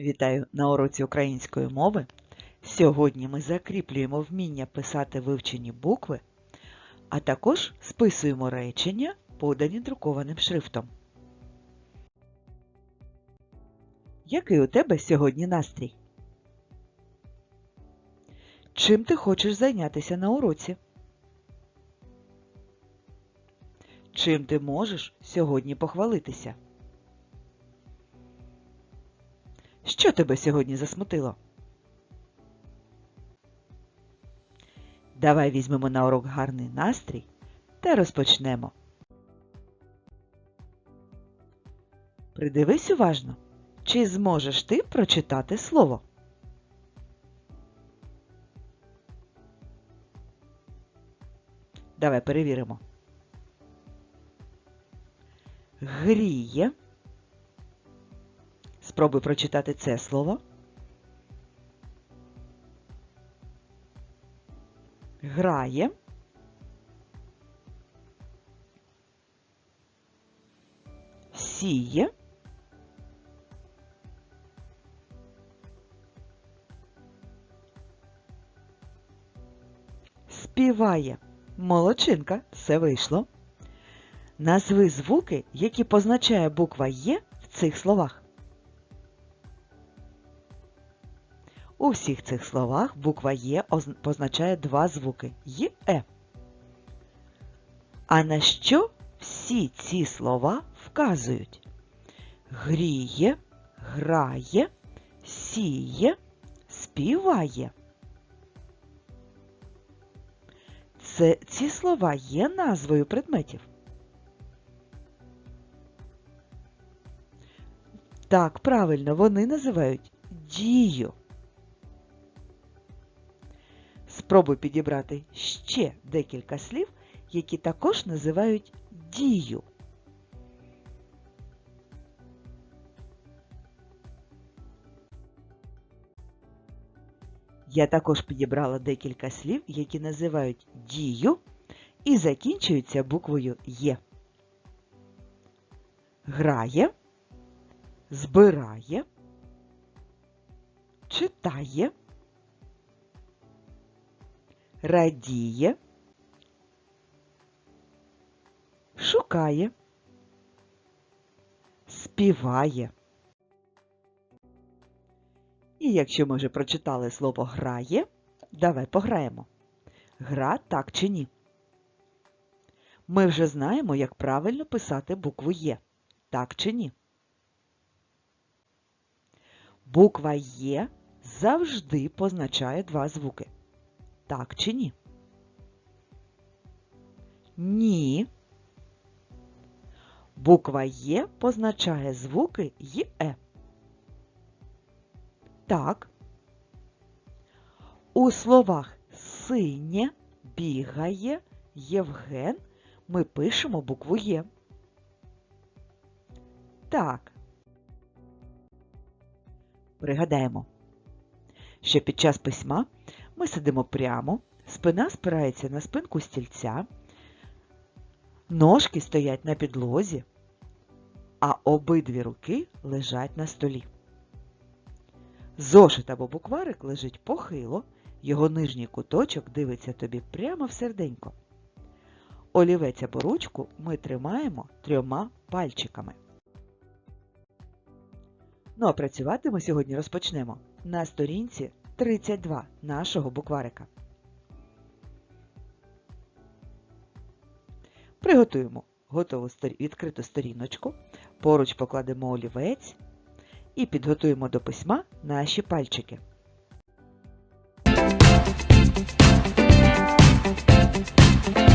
Вітаю на уроці української мови. Сьогодні ми закріплюємо вміння писати вивчені букви, а також списуємо речення, подані друкованим шрифтом. Який у тебе сьогодні настрій? Чим ти хочеш зайнятися на уроці? Чим ти можеш сьогодні похвалитися? Що тебе сьогодні засмутило? Давай візьмемо на урок гарний настрій та розпочнемо. Придивись уважно, чи зможеш ти прочитати слово? Давай перевіримо. Гріє. Спробуй прочитати це слово. Грає. Сіє. Співає. Молодчинка, все вийшло. Назви звуки, які позначає буква Є в цих словах. У всіх цих словах буква Є позначає два звуки Й Е. А на що всі ці слова вказують? Гріє, грає, сіє, співає. Це ці слова є назвою предметів. Так, правильно, вони називають дію. Спробуй підібрати ще декілька слів, які також називають дію. Я також підібрала декілька слів, які називають дію і закінчуються буквою Є. Грає, збирає, читає радіє, шукає, співає. І якщо ми вже прочитали слово грає, давай пограємо. Гра так чи ні. Ми вже знаємо, як правильно писати букву Є. Так чи ні? Буква Є завжди позначає два звуки. Так чи ні? Ні. Буква Є позначає звуки ЄЕ. Так. У словах синє бігає Євген ми пишемо букву Є. Так. Пригадаємо, що під час письма ми сидимо прямо, спина спирається на спинку стільця, ножки стоять на підлозі, а обидві руки лежать на столі. Зошит або букварик лежить похило, його нижній куточок дивиться тобі прямо в серденько. Олівець або ручку ми тримаємо трьома пальчиками. Ну а працювати ми сьогодні розпочнемо на сторінці 32 нашого букварика. Приготуємо готову відкриту сторіночку, поруч покладемо олівець і підготуємо до письма наші пальчики. Музика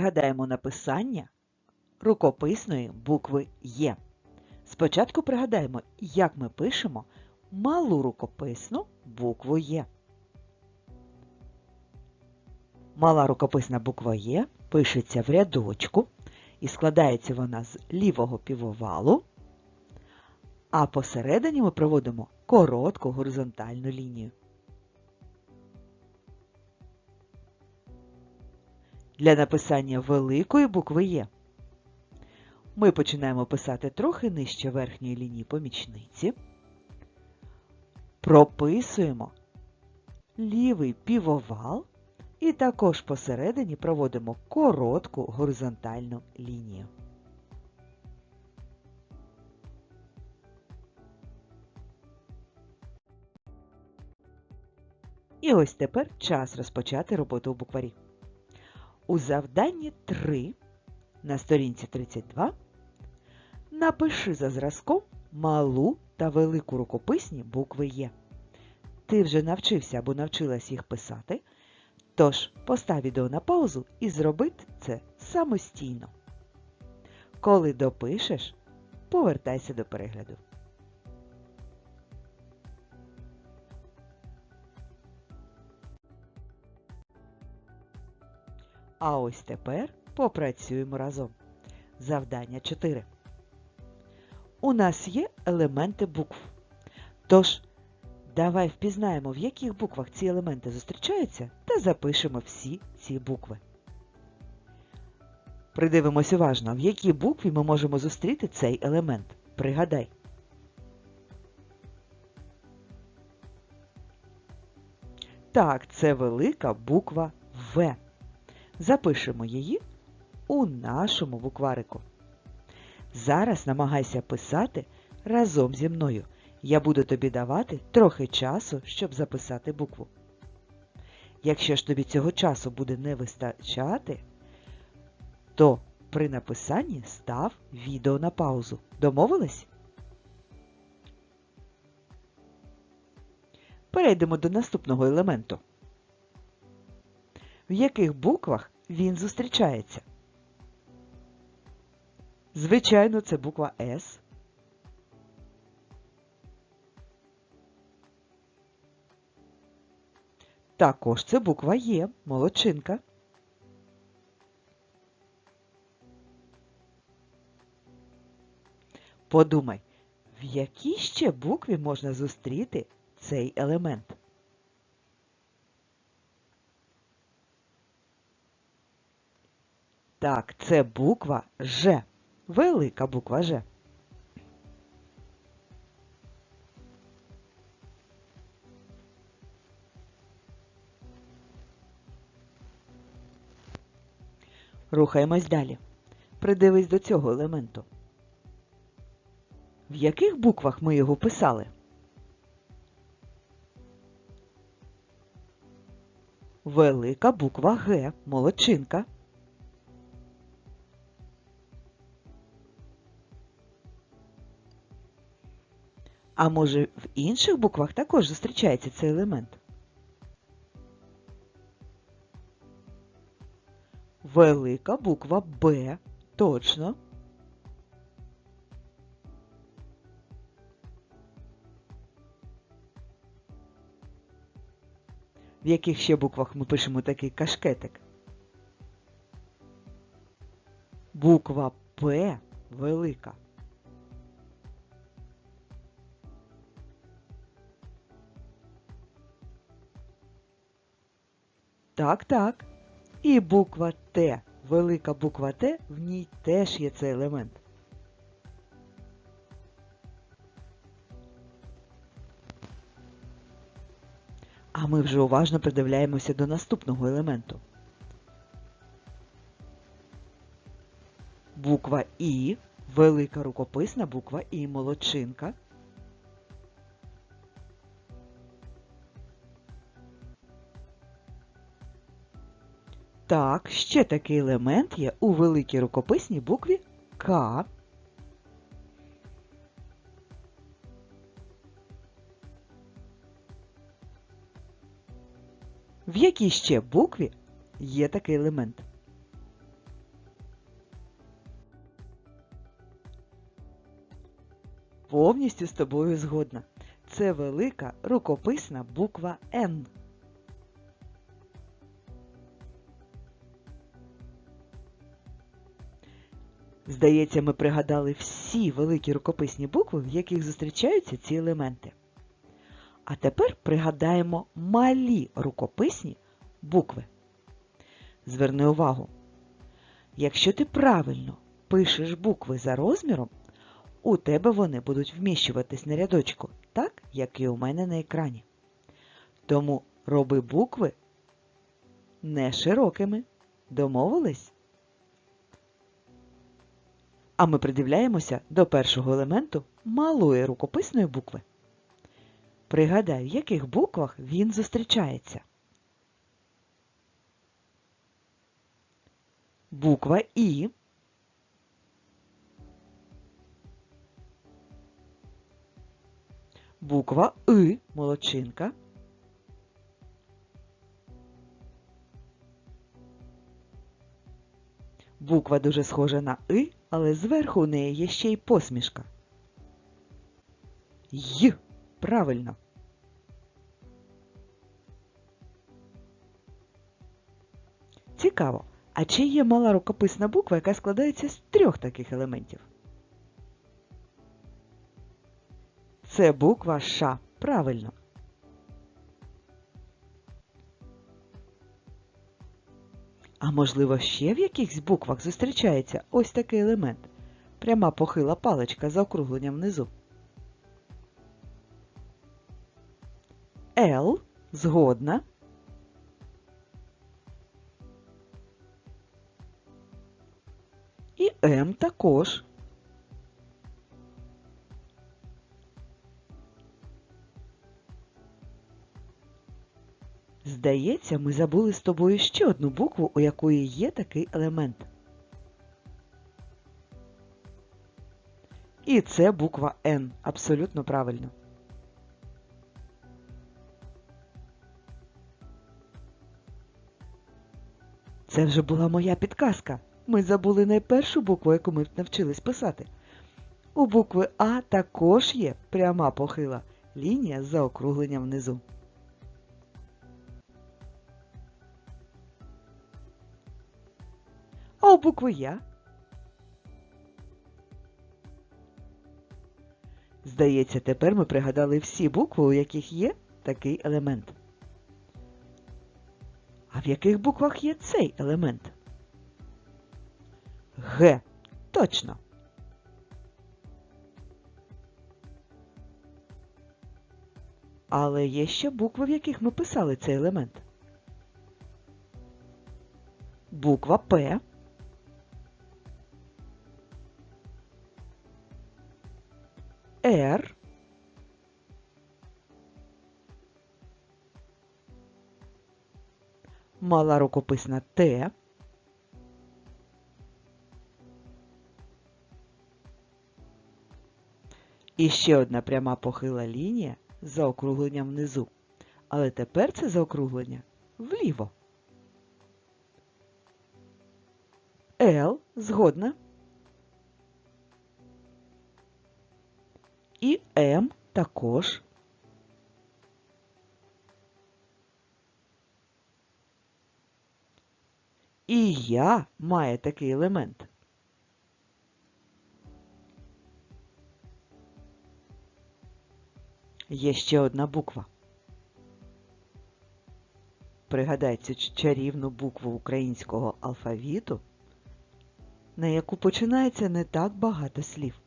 Пригадаємо написання рукописної букви Є. Спочатку пригадаємо, як ми пишемо малу рукописну букву Є. Мала рукописна буква Є пишеться в рядочку і складається вона з лівого півовалу, а посередині ми проводимо коротку горизонтальну лінію. Для написання великої букви Є ми починаємо писати трохи нижче верхньої лінії помічниці, прописуємо лівий півовал і також посередині проводимо коротку горизонтальну лінію. І ось тепер час розпочати роботу у букварі. У завданні 3 на сторінці 32 напиши за зразком малу та велику рукописні букви Є. Ти вже навчився або навчилась їх писати, тож постав відео на паузу і зроби це самостійно. Коли допишеш, повертайся до перегляду. А ось тепер попрацюємо разом. Завдання 4. У нас є елементи букв. Тож, давай впізнаємо, в яких буквах ці елементи зустрічаються, та запишемо всі ці букви. Придивимось уважно, в якій букві ми можемо зустріти цей елемент. Пригадай. Так, це велика буква В. Запишемо її у нашому букварику. Зараз намагайся писати разом зі мною. Я буду тобі давати трохи часу, щоб записати букву. Якщо ж тобі цього часу буде не вистачати, то при написанні став відео на паузу. Домовились? Перейдемо до наступного елементу. В яких буквах він зустрічається? Звичайно, це буква С. Також це буква Є, молодчинка. Подумай, в якій ще букві можна зустріти цей елемент? Так, це буква Ж. Велика буква Ж. Рухаємось далі. Придивись до цього елементу. В яких буквах ми його писали? Велика буква Г. Молодчинка. А може в інших буквах також зустрічається цей елемент? Велика буква Б. Точно. В яких ще буквах ми пишемо такий кашкетик? Буква П велика. Так, так. І буква Т, велика буква Т, в ній теж є цей елемент. А ми вже уважно придивляємося до наступного елементу. Буква І, велика рукописна буква І, молодчинка. Так, ще такий елемент є у великій рукописній букві К. В якій ще букві є такий елемент? Повністю з тобою згодна. Це велика рукописна буква Н. Здається, ми пригадали всі великі рукописні букви, в яких зустрічаються ці елементи. А тепер пригадаємо малі рукописні букви. Зверни увагу, якщо ти правильно пишеш букви за розміром, у тебе вони будуть вміщуватись на рядочку, так, як і у мене на екрані. Тому роби букви не широкими. Домовились? А ми придивляємося до першого елементу малої рукописної букви. Пригадай, в яких буквах він зустрічається. Буква І. Буква И молодчинка. Буква дуже схожа на И, але зверху у неї є ще й посмішка. Й. Правильно. Цікаво. А чи є мала рукописна буква, яка складається з трьох таких елементів? Це буква Ш. Правильно. А можливо, ще в якихось буквах зустрічається ось такий елемент. Пряма похила паличка за округленням внизу. Л згодна. І М також. Здається, ми забули з тобою ще одну букву, у якої є такий елемент. І це буква Н. Абсолютно правильно. Це вже була моя підказка. Ми забули найпершу букву, яку ми навчились писати. У букви А також є пряма похила лінія з заокругленням внизу. У букви Я? Здається, тепер ми пригадали всі букви, у яких є такий елемент. А в яких буквах є цей елемент? Г. Точно. Але є ще букви, в яких ми писали цей елемент. Буква П. Мала рукописна Т. І ще одна пряма похила лінія з заокругленням внизу. Але тепер це заокруглення вліво. Л згодна. І М також. І я має такий елемент. Є ще одна буква. Пригадай цю чарівну букву українського алфавіту, на яку починається не так багато слів.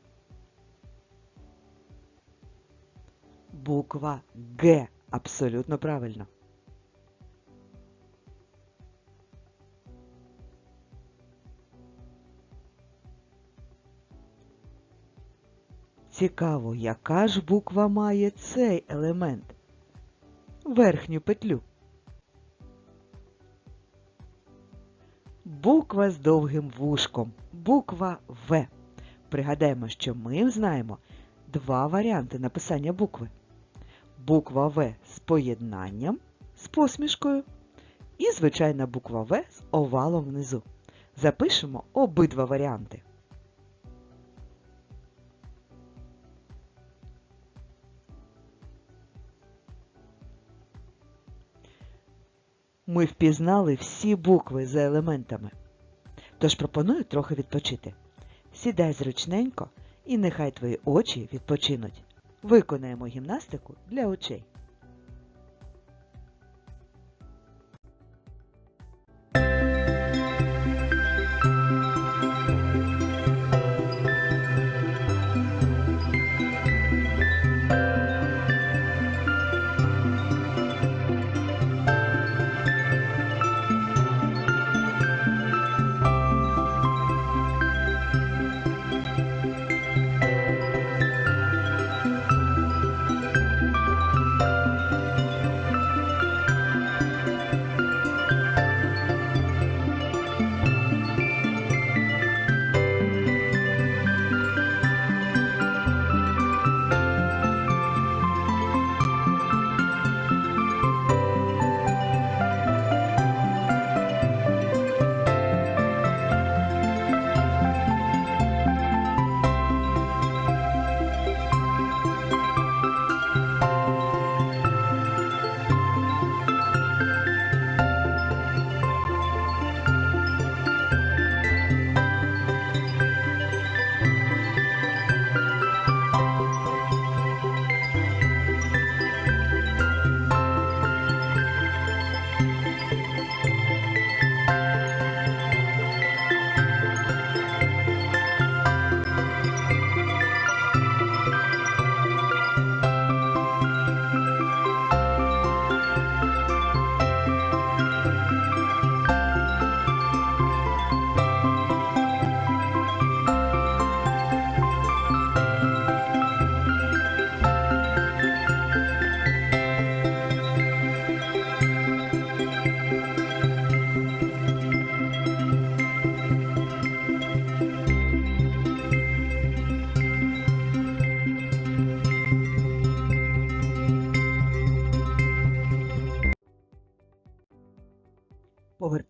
Буква Г. Абсолютно правильно. Цікаво, яка ж буква має цей елемент? Верхню петлю. Буква з довгим вушком. Буква В. Пригадаємо, що ми знаємо два варіанти написання букви. Буква В з поєднанням, з посмішкою. І звичайна буква В з овалом внизу. Запишемо обидва варіанти. Ми впізнали всі букви за елементами. Тож пропоную трохи відпочити. Сідай зручненько і нехай твої очі відпочинуть. Виконаємо гімнастику для очей.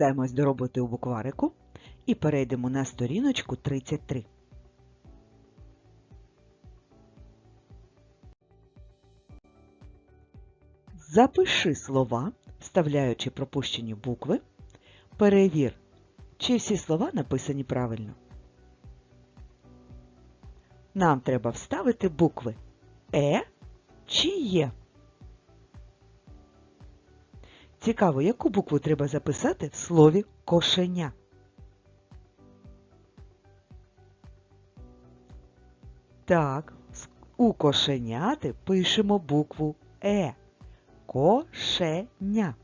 Повертаємось до роботи у букварику і перейдемо на сторіночку 33. Запиши слова, вставляючи пропущені букви. Перевір, чи всі слова написані правильно. Нам треба вставити букви Е чи Є. Цікаво, яку букву треба записати в слові кошеня. Так, у кошеняти пишемо букву Е. Кошеня.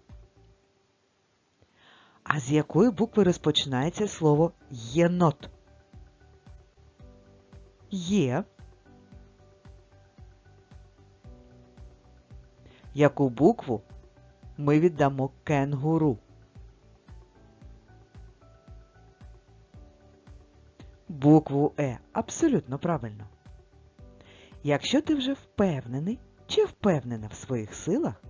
А з якої букви розпочинається слово єнот? Є. Яку букву ми віддамо кенгуру? Букву Е. Абсолютно правильно. Якщо ти вже впевнений чи впевнена в своїх силах,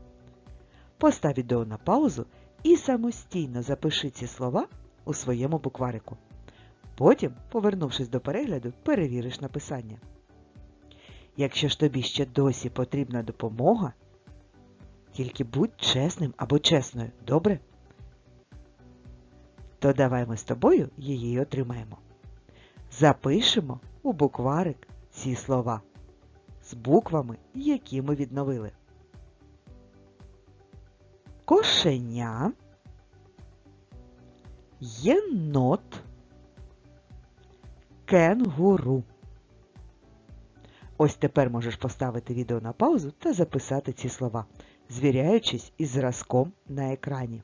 постав відео на паузу і самостійно запиши ці слова у своєму букварику. Потім, повернувшись до перегляду, перевіриш написання. Якщо ж тобі ще досі потрібна допомога, тільки будь чесним або чесною, добре? То давай ми з тобою її отримаємо. Запишемо у букварик ці слова з буквами, які ми відновили. Кошеня, єнот, кенгуру. Ось тепер можеш поставити відео на паузу та записати ці слова, звіряючись із зразком на екрані.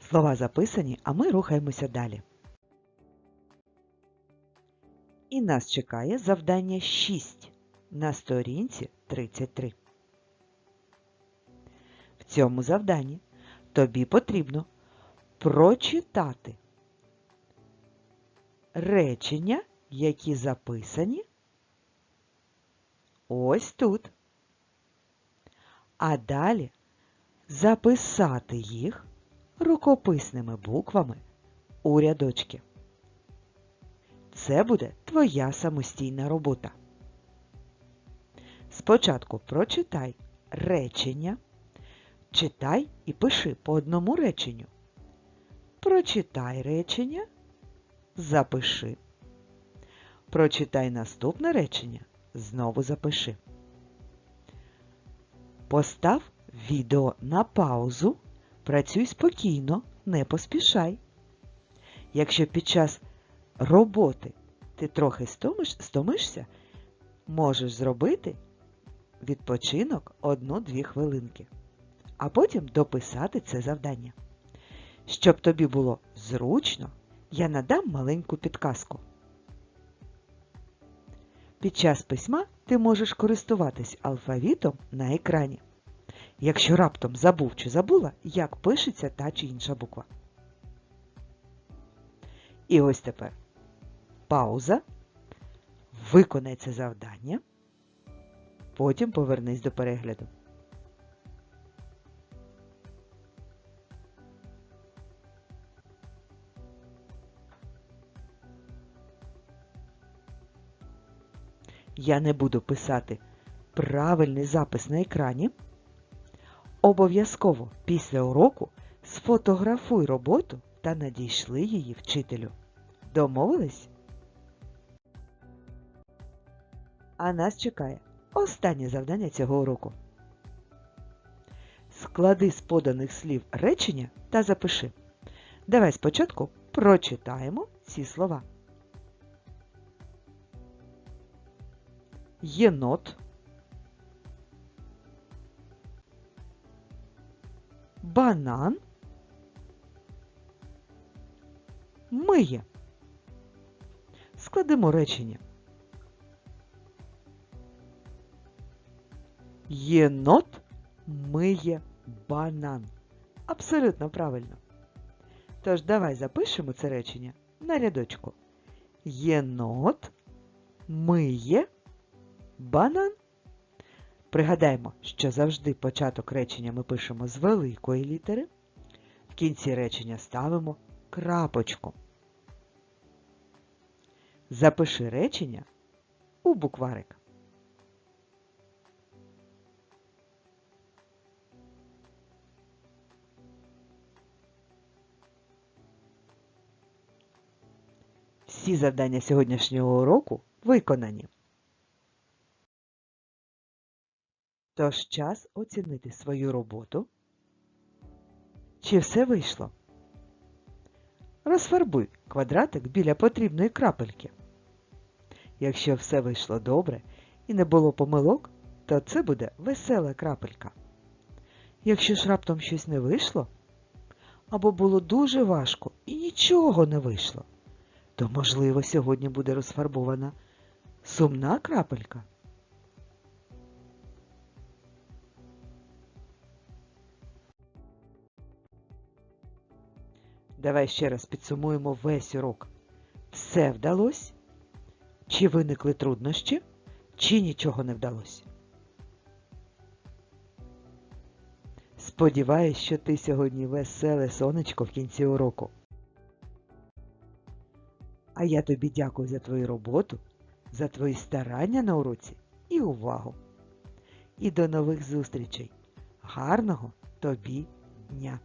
Слова записані, а ми рухаємося далі. І нас чекає завдання 6 на сторінці 33. В цьому завданні тобі потрібно прочитати речення, які записані ось тут. А далі записати їх рукописними буквами у рядочки. це буде твоя самостійна робота. Спочатку прочитай речення, читай і пиши по одному реченню. Прочитай речення, запиши. Прочитай наступне речення, знову запиши. Постав відео на паузу, працюй спокійно, не поспішай. Якщо під час роботи ти трохи стомиш, стомишся, можеш зробити відпочинок 1-2 хвилинки, а потім дописати це завдання. Щоб тобі було зручно, я надам маленьку підказку. Під час письма ти можеш користуватись алфавітом на екрані, якщо раптом забув чи забула, як пишеться та чи інша буква. І ось тепер пауза, виконай це завдання, потім повернись до перегляду. Я не буду писати правильний запис на екрані. Обов'язково після уроку сфотографуй роботу та надійшли її вчителю. Домовились? А нас чекає останнє завдання цього уроку. Склади з поданих слів речення та запиши. Давай спочатку прочитаємо ці слова. Єнот, банан, миє. Складемо речення. Єнот миє банан. Абсолютно правильно. Тож давай запишемо це речення на рядочку. Єнот миє банан. Пригадаємо, що завжди початок речення ми пишемо з великої літери. В кінці речення ставимо крапочку. Запиши речення у букварик. Всі завдання сьогоднішнього уроку виконані. Тож час оцінити свою роботу. Чи все вийшло? Розфарбуй квадратик біля потрібної крапельки. Якщо все вийшло добре і не було помилок, то це буде весела крапелька. Якщо ж раптом щось не вийшло, або було дуже важко і нічого не вийшло, то, можливо, сьогодні буде розфарбована сумна крапелька. Давай ще раз підсумуємо весь урок. Все вдалося? Чи виникли труднощі, чи нічого не вдалося? Сподіваюсь, що ти сьогодні веселе сонечко в кінці уроку. А я тобі дякую за твою роботу, за твої старання на уроці і увагу. І до нових зустрічей. Гарного тобі дня!